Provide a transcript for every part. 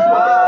আল্লাহ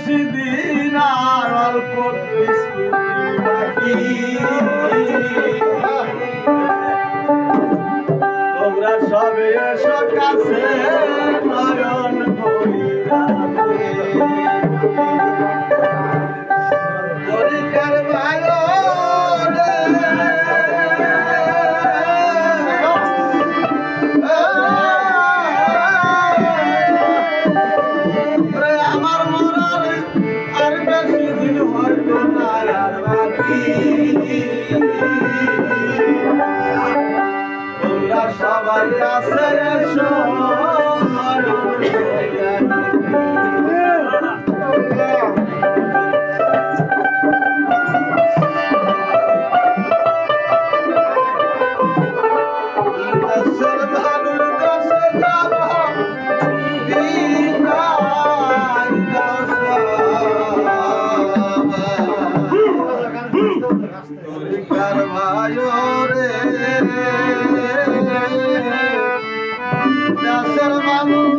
বেশি দিন আর অল্প তোমরা সবে এসো কাছে নয়ন করিয়া আমার কাছে দেশের মানুষ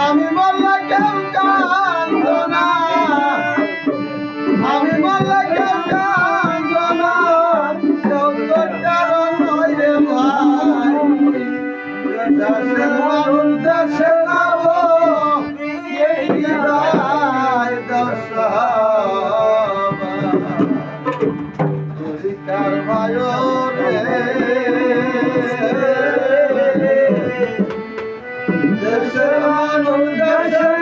আমি বললাম কেউ কান্দনা There's a man who does